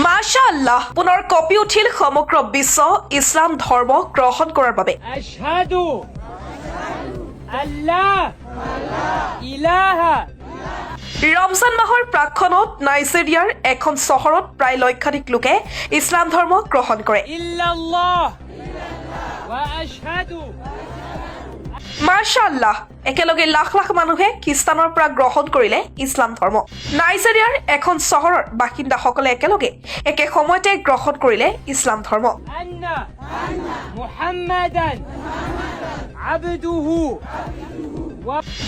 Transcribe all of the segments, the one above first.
মাশাআল্লাহ পুনৰ কঁপি উঠিল সমগ্ৰ বিশ্ব ইছলাম ধৰ্ম গ্ৰহণ কৰাৰ বাবে। ৰমজান মাহৰ প্ৰাক্ষণত নাইজেৰিয়াৰ এখন চহৰত প্ৰায় লক্ষাধিক লোকে ইছলাম ধৰ্ম গ্ৰহণ কৰে। মাৰ্শ্বাল্লাহ একেলগে লাখ লাখ মানুহে খ্ৰীষ্টানৰ পৰা গ্ৰহণ কৰিলে ইছলাম ধৰ্ম। নাইজেৰিয়াৰ এখন চহৰৰ বাসিন্দাসকলে একেলগে একে সময়তে গ্ৰহণ কৰিলে ইছলাম ধৰ্ম।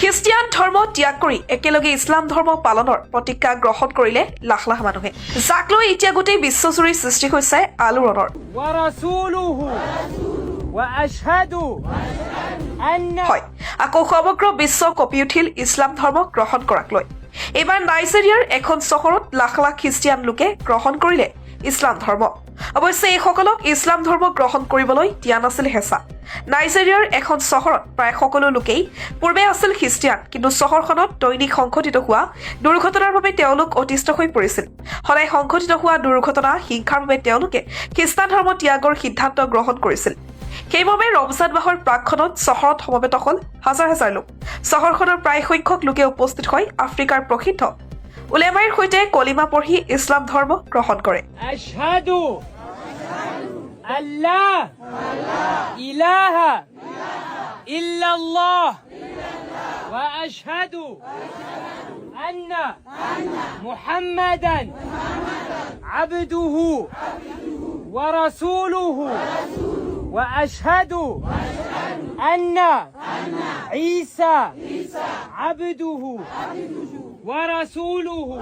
খ্ৰীষ্টিয়ান ধৰ্ম ত্যাগ কৰি একেলগে ইছলাম ধৰ্ম পালনৰ প্ৰতিজ্ঞা গ্ৰহণ কৰিলে লাখ লাখ মানুহে। যাক লৈ এতিয়া গোটেই বিশ্বজুৰি সৃষ্টি হৈছে আলোড়নৰ। হয় আকৌ সমগ্ৰ বিশ্ব কঁপি উঠিল ইছলাম ধৰ্ম গ্ৰহণ কৰাক লৈ। এইবাৰ নাইজেৰিয়াৰ এখন চহৰত লাখ লাখ খ্ৰীষ্টিয়ান লোকে গ্ৰহণ কৰিলে ইছলাম ধৰ্ম। অৱশ্যে এইসকলক ইছলাম ধৰ্ম গ্ৰহণ কৰিবলৈ দিয়া নাছিল হেঁচা। নাইজেৰিয়াৰ এখন চহৰত প্ৰায় সকলো লোকেই পূৰ্বে আছিল খ্ৰীষ্টিয়ান কিন্তু চহৰখনত দৈনিক সংঘটিত হোৱা দুৰ্ঘটনাৰ বাবে তেওঁলোক অতিষ্ঠ হৈ পৰিছিল। সদায় সংঘটিত হোৱা দুৰ্ঘটনা হিংসাৰ বাবে তেওঁলোকে খ্ৰীষ্টান ধৰ্ম ত্যাগৰ সিদ্ধান্ত গ্ৰহণ কৰিছিল। সেইবাবে ৰমজান মাহৰ প্ৰাকখনত চহৰত সমবেত হ'ল হাজাৰ হাজাৰ লোক চহৰখনৰ প্ৰায় সংখ্যক লোকে উপস্থিত হৈ আফ্ৰিকাৰ প্ৰসিদ্ধ উলেমাইৰ সৈতে কলিমা পঢ়ি ইছলাম ধৰ্ম গ্ৰহণ কৰে أشهد أن وأشهد, أن, عيسى, عبده, ورسوله.